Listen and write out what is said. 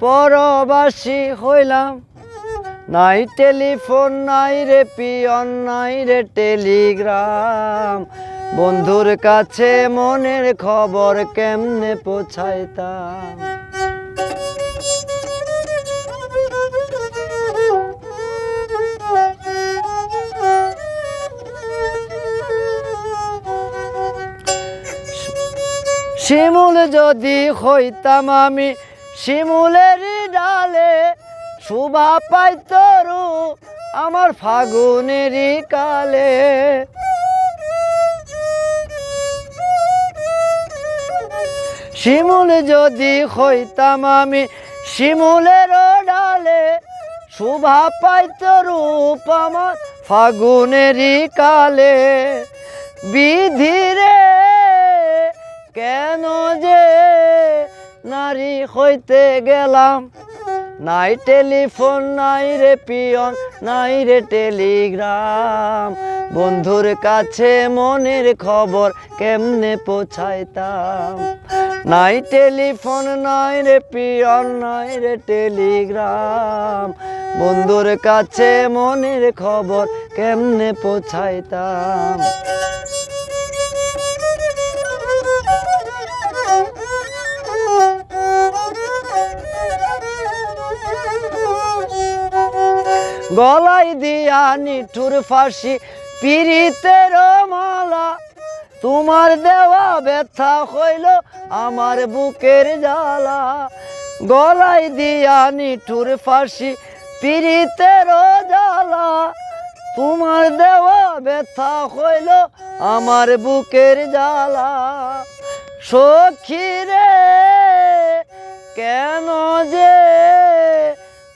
পরবাসী হইলাম। নাই টেলিফোন, নাই রে পিয়ন, নাই রে টেলিগ্রাম। বন্ধুর কাছে মনের খবর কেমনে পৌঁছাইতাম? শিমুল যদি হইতাম আমি শিমুলেরই ডালে শুভা পাইতরু আমার ফাগুনেরই কালে। শিমুল যদি হইতাম আমি শিমুলের ডালে, শুভা পাইত রূপ আমার ফাগুনেরই কালে। বিধিরে কেন যে নারী হইতে গেলাম। নাই টেলিফোন, নাই রে পিয়ন, নাই রে টেলিগ্রাম। বন্ধুর কাছে মনের খবর কেমনে পৌঁছাইতাম? নাই টেলিফোন, নাই রে পিয়ন, নাই রে টেলিগ্রাম। বন্ধুর কাছে মনের খবর কেমনে পৌঁছাইতাম? গলায় দিয়া নিঠুর ফাঁসি পিরিতের মালা। তোমার দেওয়া ব্যথা হইল আমার বুকের জ্বালা। গলায় দিয়া নিঠুর ফাঁসি পিরিতের জ্বালা। তোমার দেওয়া ব্যথা হইল আমার বুকের জ্বালা। সখী রে, কেন যে